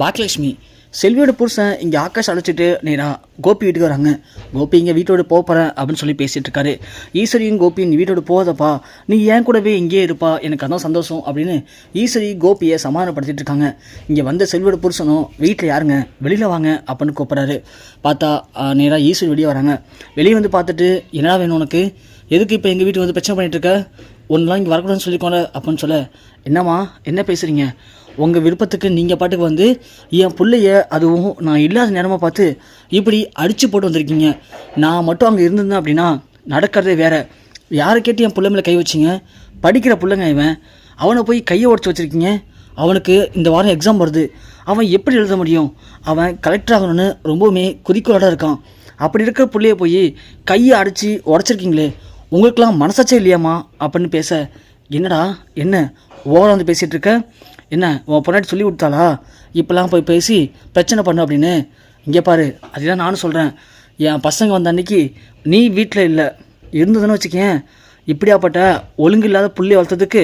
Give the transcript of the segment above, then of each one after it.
பாக்கியலட்சுமி செல்வியோட புருஷன் இங்கே ஆகாஷ் அழைச்சிட்டு நேராக கோபி வீட்டுக்கு வராங்க. கோபி இங்கே வீட்டோட போக போகிறேன் அப்படின்னு சொல்லி பேசிகிட்டு இருக்காரு. ஈஸ்வரியும் கோபி நீ வீட்டோட போதப்பா நீ ஏன் கூடவே இங்கேயே இருப்பா? எனக்கு அதான் சந்தோஷம் அப்படின்னு ஈஸ்வரி கோபியை சமாதானப்படுத்திட்டு இருக்காங்க. இங்கே வந்த செல்வியோட புருஷனும் வீட்டில் யாருங்க? வெளியில் வாங்க அப்படின்னு கூப்பிட்றாரு. பார்த்தா நேராக ஈஸ்வரி வெளியே வராங்க. வெளியே வந்து பார்த்துட்டு என்னடா வேணும் உனக்கு? எதுக்கு இப்போ எங்கள் வீட்டுக்கு வந்து பிரச்சனை பண்ணிகிட்டு இருக்க? ஒன்றுலாம் இங்கே வரக்கூடாதுன்னு சொல்லிக்கோங்க அப்படின்னு சொல்ல என்னம்மா? என்ன பேசுகிறீங்க உங்கள் விருப்பத்துக்கு நீங்கள் பாட்டுக்கு வந்து என் பிள்ளைய அதுவும் நான் இல்லாத நேரமாக பார்த்து இப்படி அடித்து போட்டு வந்திருக்கீங்க. நான் மட்டும் அங்கே இருந்திருந்தேன் அப்படின்னா நடக்கிறதே வேற. யாரை கேட்டு என் பிள்ளை மேலே கை வச்சிங்க? படிக்கிற பிள்ளைங்க இவன். அவனை போய் கையை உடச்சி வச்சுருக்கீங்க. அவனுக்கு இந்த வாரம் எக்ஸாம் வருது. அவன் எப்படி எழுத முடியும்? அவன் கலெக்டர் ஆகணும்னு ரொம்பவுமே குறிக்கோளோட இருக்கான். அப்படி இருக்கிற பிள்ளைய போய் கையை அடித்து உடச்சிருக்கீங்களே உங்களுக்கெல்லாம் மனசாச்சே இல்லையாம்மா? அப்படின்னு பேச என்னடா என்ன? ஓவராக வந்து பேசிகிட்டு இருக்க? என்ன உன் பொண்டாட்டி சொல்லி கொடுத்தாளா? இப்போலாம் போய் பேசி பிரச்சனை பண்ணு அப்படின்னு. இங்கே பாரு அதுதான் நானும் சொல்கிறேன் என் பசங்க வந்த அன்னைக்கு நீ வீட்டில் இல்லை. இருந்ததுன்னு வச்சுக்கேன். இப்படியாப்பட்ட ஒழுங்கு இல்லாத புள்ளி வளர்த்ததுக்கு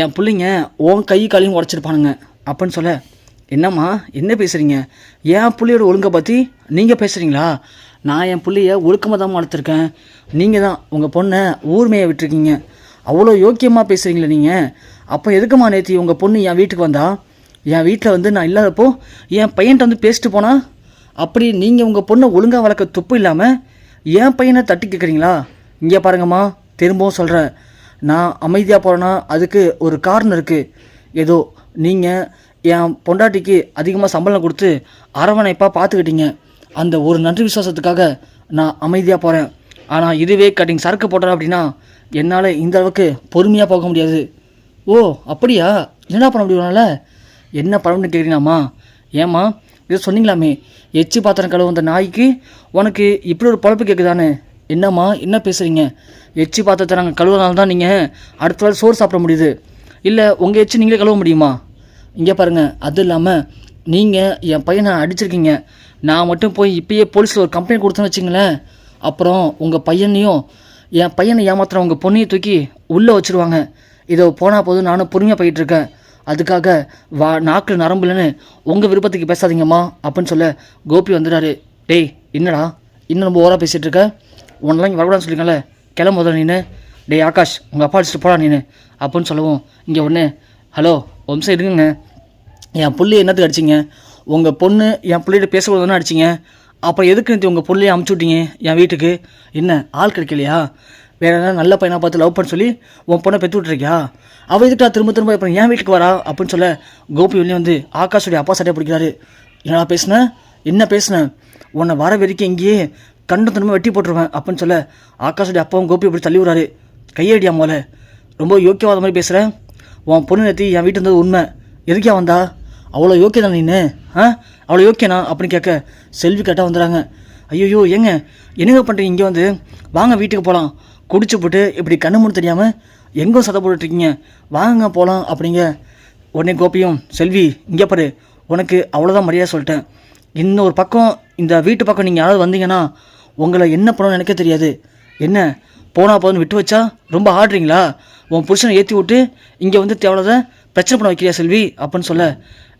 என் பிள்ளைங்க உன் கை காலையும் உடச்சிருப்பானுங்க. அப்படின்னு சொல்ல என்னம்மா என்ன பேசுகிறீங்க என் புள்ளையோட ஒழுங்கை பற்றி நீங்கள் பேசுகிறீங்களா நான் என் புள்ளைய ஒழுக்கமாக தான் வளர்த்துருக்கேன். நீங்கள் தான் உங்கள் பொண்ணை ஊர்மையை விட்டுருக்கீங்க. அவ்வளோ யோக்கியமாக பேசுகிறீங்களே நீங்கள் அப்போ எதுக்குமா நேற்று உங்கள் பொண்ணு என் வீட்டுக்கு வந்தா? என் வீட்டில் வந்து நான் இல்லாதப்போ என் பையன்கிட்ட வந்து பேசிட்டு போனா? அப்படி நீங்கள் உங்கள் பொண்ணை ஒழுங்காக வளர்க்க துப்பு இல்லாமல் என் பையனை தட்டி கேட்குறீங்களா இங்கே பாருங்கம்மா திரும்பவும் சொல்கிறேன் நான் அமைதியாக போகிறேன்னா அதுக்கு ஒரு காரணம் இருக்குது ஏதோ நீங்கள் என் பொண்டாட்டிக்கு அதிகமாக சம்பளம் கொடுத்து அரவணைப்பாக பார்த்துக்கிட்டீங்க அந்த ஒரு நன்றி விசுவாசத்துக்காக நான் அமைதியாக போகிறேன் ஆனால் இதுவே கட்டிங் சரக்கு போட்டேன் அப்படின்னா என்னால் இந்த அளவுக்கு பொறுமையாக போக முடியாது. ஓ அப்படியா? என்னடா பண்ண முடியும்னால என்ன பண்ணணும்னு கேட்குறீங்களாம்மா ஏம்மா இதை சொன்னீங்களாமே? எச்சு பாத்திரம் கழுவு வந்த நாய்க்கு உனக்கு இப்படி ஒரு பழப்பு கேட்குதானே என்னம்மா என்ன பேசுகிறீங்க எச்சு பாத்திரத்தை நாங்கள் கழுவுனால தான் நீங்கள் அடுத்த வேளை சோறு சாப்பிட முடியுது. இல்லை உங்கள் எச்சி நீங்களே கழுவ முடியுமா? இங்கே பாருங்கள் அது இல்லாமல் நீங்கள் என் பையனை அடிச்சிருக்கீங்க. நான் மட்டும் போய் இப்பயே போலீஸில் ஒரு கம்ப்ளைண்ட் கொடுத்தேன்னு வச்சிங்களேன் அப்புறம் உங்கள் பையனையும் என் பையனை ஏமாத்துற உங்கள் பொண்ணையும் தூக்கி உள்ளே வச்சுருவாங்க. இதோ போனால் போதும் நானும் பொறுமையாக போயிட்டு இருக்கேன். அதுக்காக வா நாக்கில் நரம்பு இல்லைன்னு உங்கள் விருப்பத்துக்கு பேசாதீங்கம்மா அப்படின்னு சொல்ல கோபி வந்துடுறாரு டேய் என்னடா? இன்னும் ரொம்ப ஓராக பேசிகிட்டு இருக்க? உன்னெல்லாம் இங்கே வரக்கூடாதுன்னு சொல்லிங்களே கிளம்பு முதல்ல நீனு. டேய் ஆகாஷ் உங்கள் அப்பா அடிச்சுட்டு போடா நீனு அப்படின்னு சொல்லவும் இங்கே ஒன்று ஹலோ வம்சம் இருங்க என் புள்ளி என்னத்துக்கு அடிச்சிங்க? உங்கள் பொண்ணு என் பிள்ளைகிட்ட பேசக்கூடாதுன்னு அடிச்சிங்க? அப்புறம் எதுக்கு நேற்று உங்கள் பிள்ளைய அமுச்சு விட்டீங்க என் வீட்டுக்கு? என்ன ஆள் கிடைக்கலையா? வேற ஏதாவது நல்ல பையனாக பார்த்து லவ் பண்ண சொல்லி உன் பொண்ணை பெற்று விட்ருக்கியா அவள் எதுக்கா திரும்ப திரும்ப இப்போ என் வீட்டுக்கு வரா அப்படின்னு சொல்ல கோபி வெளியே வந்து ஆகாஷுடைய அப்பா சட்டையை பிடிக்கிறாரு. என்னடா பேசுன? என்ன பேசுனேன் உன்னை வர வரைக்கும் இங்கேயே கண்டு திரும்ப வெட்டி போட்டுருவேன் அப்படின்னு சொல்ல ஆகாஷுடைய அப்பாவும் கோபி இப்படி தள்ளி விடுறாரு. கையடியா மோல ரொம்ப யோக்கியவாத மாதிரி பேசுகிறேன் உன் பொண்ணு நிறுத்தி என் வீட்டு இருந்தது உண்மை. எதுக்கே வந்தா? அவ்வளோ யோக்கியதான் நீனு? ஆ? அவ்வளோ யோக்கியனா? அப்படின்னு கேட்க செல்வி கேட்டால் வந்துடுறாங்க ஐயோ ஏங்க என்னங்க பண்ணுறீங்க இங்கே வந்து வாங்க வீட்டுக்கு போகலாம் குடிச்சு போட்டு இப்படி கண்ணு மூணு தெரியாமல் எங்கே சதை போட்டுட்ருக்கீங்க. வாங்க போகலாம் அப்படிங்க. உடனே கோபியும் செல்வி இங்கே பாரு. உனக்கு அவ்வளோதான் மரியாதை சொல்லிட்டேன். இன்னொரு பக்கம் இந்த வீட்டு பக்கம் நீங்கள் யாராவது வந்தீங்கன்னா உங்களை என்ன பண்ணணும்னு எனக்கே தெரியாது. என்ன போனால் போதுன்னு விட்டு வச்சா ரொம்ப ஆடுறீங்களா? உன் புருஷனை ஏற்றி விட்டு இங்கே வந்து தேவையில்லாத பிரச்சனை பண்ண வைக்கிறியா செல்வி? அப்படின்னு சொல்ல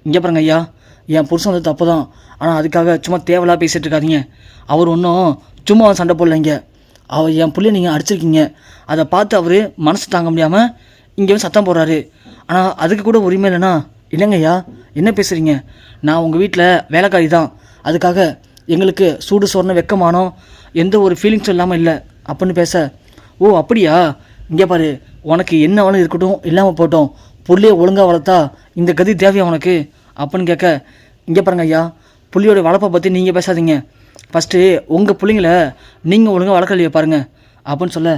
இங்கே பாருங்க ஐயா. என் புருஷன் வந்து தப்பு தான் ஆனால் அதுக்காக சும்மா தேவலாக பேசிகிட்டு இருக்காதீங்க. அவர் ஒன்றும் சும்மா சண்டை போடல இங்கே அவர் என் பிள்ளைய நீங்கள் அடிச்சிருக்கீங்க. அதை பார்த்து அவர் மனசு தாங்க முடியாமல் இங்கே வந்து சத்தம் போடுறாரு. ஆனால் அதுக்கு கூட உரிமை இல்லைன்னா இல்லைங்கய்யா என்ன பேசுகிறீங்க நான் உங்கள் வீட்டில் வேலைக்காரி தான். அதுக்காக எங்களுக்கு சூடு சோர்ன வெக்கமானோ எந்த ஒரு ஃபீலிங்ஸும் இல்லாமல் இல்லை. அப்படின்னு பேச ஓ அப்படியா? இங்கே பாரு உனக்கு என்ன வேணும் இருக்கட்டும் இல்லாமல் போட்டோம் புள்ளைய ஒழுங்காக வளர்த்தா இந்த கதி தேவையா உனக்கு? அப்படின்னு கேட்க இங்கே பாருங்க ஐயா புள்ளியோட வளர்ப்பை பற்றி நீங்கள் பேசாதீங்க. ஃபஸ்ட்டு உங்கள் பிள்ளைங்கள நீங்கள் ஒழுங்காக வளர்க்கலையே பாருங்கள் அப்படின்னு சொல்ல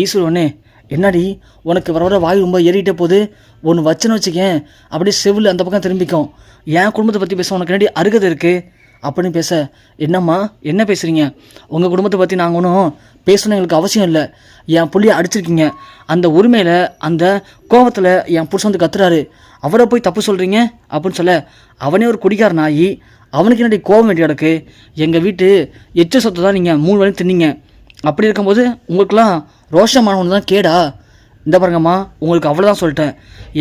ஈஸ்வரனே என்னடி? உனக்கு வர வர வாய் ரொம்ப ஏறிட்டே போகுது. ஒன்று வச்சுன்னு வச்சுக்கேன். அப்படியே செவில் அந்த பக்கம் திரும்பிக்கும். என் குடும்பத்தை பற்றி பேச உனக்கு என்னடி அருகதை இருக்குது அப்படின்னு பேச என்னம்மா? என்ன பேசுகிறீங்க உங்கள் குடும்பத்தை பற்றி நாங்கள் ஒன்றும் பேசணும் எங்களுக்கு அவசியம் இல்லை. என் புள்ளியை அடிச்சிருக்கீங்க. அந்த உரிமையில் அந்த கோபத்தில் என் புருஷன் வந்து கத்துறாரு. அவரை போய் தப்பு சொல்கிறீங்க அப்படின்னு சொல்ல அவனே ஒரு குடிகார நாயி அவனுக்கு என்னடி கோபம் வேண்டி கிடக்கு எங்கள் வீட்டு எச்ச சொத்தை தான் நீங்கள் மூணு வரையும் தின்னீங்க. அப்படி இருக்கும்போது உங்களுக்குலாம் ரோஷமானவனு தான் கேடா. இந்த பாருங்கம்மா உங்களுக்கு அவ்வளோதான் சொல்லிட்டேன்.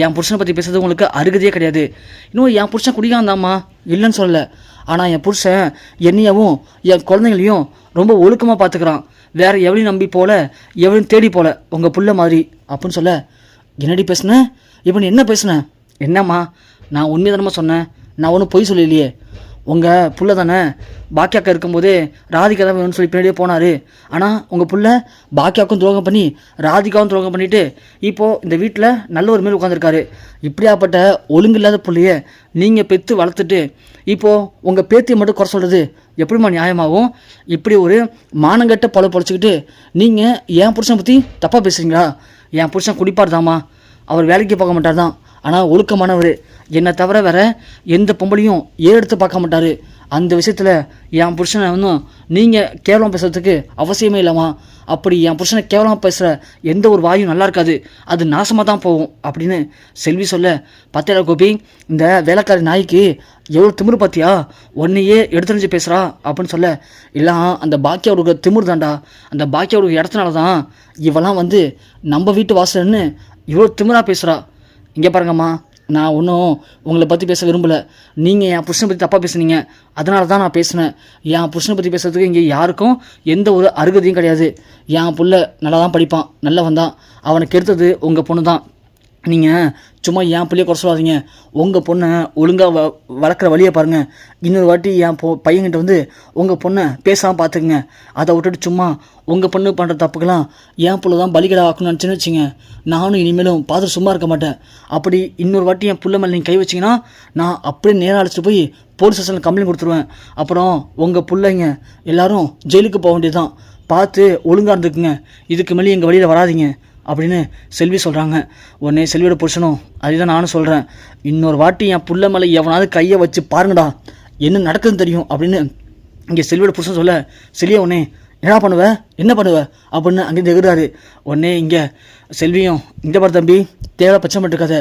என் புருஷனை பற்றி பேசுறது உங்களுக்கு அருகதையே கிடையாது. இன்னும் என் புருஷன் குடிக்காந்தாம்மா இல்லைன்னு சொல்லலை. ஆனால் என் புருஷன் என்னையவும் என் குழந்தைங்களையும் ரொம்ப ஒழுக்கமாக பார்த்துக்கிறான் வேற எவளையும் நம்பி போல எவனையும் தேடி போல. உங்கள் புள்ள மாதிரி. அப்படின்னு சொல்ல என்னடி பேசுனேன் இப்போ நீ என்ன பேசுன? என்னம்மா நான் உண்மைதானம்மா சொன்னேன். நான் ஒன்றும் பொய் சொல்லலையே. உங்கள் புள்ள தானே? பாக்கியாக்கா இருக்கும்போதே ராதிகா தான் வேணும்னு சொல்லி பின்னாடியே போனார். ஆனால் உங்கள் புள்ள பாக்கியாவுக்கும் துரோகம் பண்ணி ராதிகாவும் துரோகம் பண்ணிட்டு இப்போது இந்த வீட்டில் நல்ல ஒரு மேல் உட்காந்துருக்காரு இப்படியாப்பட்ட ஒழுங்கு இல்லாத பிள்ளைய நீங்கள் பெற்று வளர்த்துட்டு இப்போது உங்கள் பேத்தியை மட்டும் குறை சொல்கிறது எப்படிம்மா நியாயமாகும்? இப்படி ஒரு மானங்கட்ட பழ பொழைச்சிக்கிட்டு நீங்கள் என் புருஷனை பற்றி தப்பாக பேசுகிறீங்களா என் புருஷன் குடிப்பார் தாம்மா அவர் வேலைக்கு போக மாட்டார் தான் ஆனால் ஒழுக்கமானவர். என்னை தவிர வேற எந்த பொம்பளையும் ஏறெடுத்து பார்க்க மாட்டார். அந்த விஷயத்தில் என் புருஷனை இன்னும் நீங்கள் கேவலம் பேசுறதுக்கு அவசியமே இல்லைம்மா. அப்படி என் புருஷனை கேவலமாக பேசுகிற எந்த ஒரு வாயும் நல்லா இருக்காது. அது நாசமாக தான் போகும் அப்படின்னு செல்வி சொல்ல பத்தியா கோபி இந்த வேலைக்காரி நாய்க்கு எவ்வளோ திமிரு பார்த்தியா உன்னையே எடுத்துரிஞ்சு பேசுகிறா அப்படின்னு சொல்ல இல்லை அந்த பாக்கியாவுடைய திமிர் தான்டா. அந்த பாக்கியாவுடைய இடத்துனால தான் இவெல்லாம் வந்து நம்ம வீட்டு வாசல்னு இவ்வளோ திமிராக பேசுகிறா இங்கே பாருங்கம்மா நான் ஒன்றும் உங்களை பற்றி பேச விரும்பலை. நீங்கள் என் புருஷனை பற்றி தப்பாக பேசுனீங்க. அதனால தான் நான் பேசினேன். என் புருஷனை பற்றி பேசுறதுக்கு இங்கே யாருக்கும் எந்த ஒரு அருகதையும் கிடையாது. என் புள்ள நல்லா தான் படிப்பான். நல்லவன் தான் அவனுக்கு எடுத்தது உங்கள் பொண்ணு தான் நீங்கள் சும்மா என் பிள்ளைய குறை சொல்லாதீங்க. உங்கள் பொண்ணை ஒழுங்காக வ வளர்க்குற வழியை பாருங்கள் இன்னொரு வாட்டி என் பொ பையன்கிட்ட வந்து உங்கள் பொண்ணை பேசாமல் பார்த்துக்குங்க அதை விட்டுட்டு சும்மா உங்கள் பொண்ணு பண்ணுற தப்புக்கெல்லாம் என் பிள்ளை தான் பலிகடா ஆக்கணும்னு நினச்சின்னு வச்சுங்க. நானும் இனிமேலும் பார்த்துட்டு சும்மா இருக்க மாட்டேன். அப்படி இன்னொரு வாட்டி என் பிள்ளை மேலே நீங்கள் கை வச்சிங்கன்னா நான் அப்படியே நேராக அழைச்சிட்டு போய் போலீஸ் ஸ்டேஷனில் கம்ப்ளைண்ட் கொடுத்துருவேன். அப்புறம் உங்கள் பிள்ளைங்க எல்லாரும் ஜெயிலுக்கு போக வேண்டியதுதான். பார்த்து ஒழுங்காக இருந்துக்குங்க. இதுக்கு மேலே எங்கள் வழியில் வராதீங்க. அப்படின்னு செல்வி சொல்கிறாங்க உடனே செல்வியோட புருஷனும் அதுதான் நானும் சொல்கிறேன் இன்னொரு வாட்டி என் புள்ள மேலே எவனாவது கையை வச்சு பாருங்கடா. என்ன நடக்குதுன்னு தெரியும் அப்படின்னு இங்கே செல்வியோட புருஷன் சொல்ல செல்வியா உடனே என்ன பண்ணுவ? என்ன பண்ணுவ? அப்படின்னு அங்கேருந்து எகுறாரு உடனே இங்கே செல்வியும் இந்த பாரு தம்பி தேவை பச்சை இருக்காத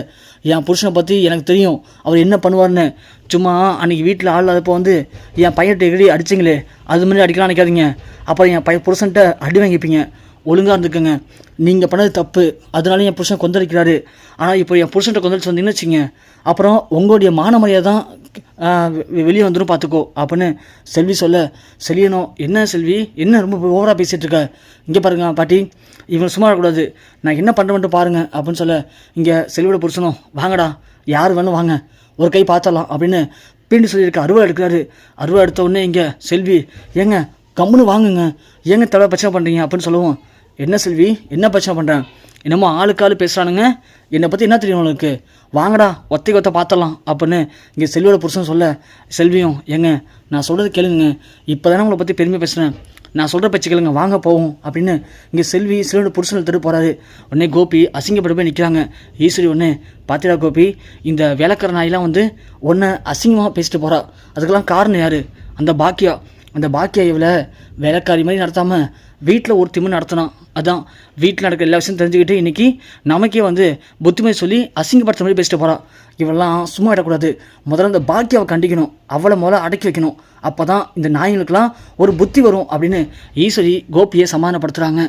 என் புருஷனை பற்றி எனக்கு தெரியும். அவர் என்ன பண்ணுவார்னு சும்மா அன்றைக்கி வீட்டில் ஆள் இல்லாதப்போ வந்து என் பையன்கிட்ட எகிரி அடிச்சிங்களே அது மாதிரி அடிக்கலாம் நினைக்காதீங்க. அப்புறம் என் பையன் புருஷன்கிட்ட அடி வாங்கிப்பீங்க. ஒழுங்காக இருந்துக்குங்க. நீங்கள் பண்ணது தப்பு. அதனால என் புருஷன் கொந்தளிக்கிறாரு. ஆனால் இப்போ என் புருஷன்ட்ட கொந்தளிச்சு வந்தீங்கன்னு வச்சுங்க அப்புறம் உங்களுடைய மானமரியாதை தான் வெளியே வந்துடும் பார்த்துக்கோ. அப்படின்னு செல்வி சொல்ல செல்லியனும் என்ன செல்வி? என்ன ரொம்ப ஓவராக பேசிகிட்டு இருக்க? இங்கே பாருங்க பாட்டி. இவன் சும்மா இருக்கக்கூடாது நான் என்ன பண்ணுறேன்ட்டு பாருங்கள் அப்படின்னு சொல்ல இங்கே செல்வியோட புருஷனும் வாங்கடா. யார் வேணும் வாங்க. ஒரு கை பார்த்தலாம் அப்படின்னு பின்னு சொல்லியிருக்க அருவா எடுக்கிறாரு. அருவா எடுத்த உடனே இங்கே செல்வி ஏங்க கம்முன்னு வாங்குங்க. ஏங்க தலை பிரச்சனை பண்ணுறீங்க அப்படின்னு சொல்லுவோம். என்ன செல்வி? என்ன பிரச்சனை பண்ணுறேன் என்னமோ ஆளுக்கு ஆள் பேசுகிறானுங்க என்னை பற்றி என்ன தெரியும் உங்களுக்கு? வாங்கடா ஒத்தை ஒத்த பார்த்தலாம் அப்படின்னு இங்கே செல்வியோட புருஷன் சொல்ல செல்வியும் ஏங்க நான் சொல்கிறது கேளுங்க. இப்போ தானே உங்களை பற்றி பெருமையாக பேசுகிறேன் நான் சொல்கிற பேச்சு கேளுங்க வாங்க போவோம் அப்படின்னு இங்கே செல்வி செல்வியோட புருஷன் எடுத்துகிட்டு போகிறாரு உடனே கோபி அசிங்கப்பட்டு போய் நிற்கிறாங்க ஈஸ்வரி ஒன்று பார்த்திடா கோபி இந்த வேலைக்கார நாயெல்லாம் வந்து ஒன்றை அசிங்கமாக பேசிட்டு போகிறா அதுக்கெல்லாம் காரணம் யார்? அந்த பாக்கியா. அந்த பாக்கியா இவளை வேலைக்காரி மாதிரி நடத்தாமல் வீட்டில் ஒரு திமிர் நடத்தினான் அதான் வீட்டில் நடக்கிற எல்லா விஷயம் தெரிஞ்சுக்கிட்டு இன்றைக்கி நமக்கே வந்து புத்திமதி சொல்லி அசிங்கப்படுத்த மாதிரி பேசிட்டு போகிறான் இவெல்லாம் சும்மா விடக்கூடாது. முதல்ல இந்த பாக்கியாவை கண்டிக்கணும். அவளை முதல்ல அடக்கி வைக்கணும். அப்போ தான் இந்த நாய்களுக்கெல்லாம் ஒரு புத்தி வரும் அப்படின்னு ஈஸ்வரி கோபியை சமாதானப்படுத்துகிறாங்க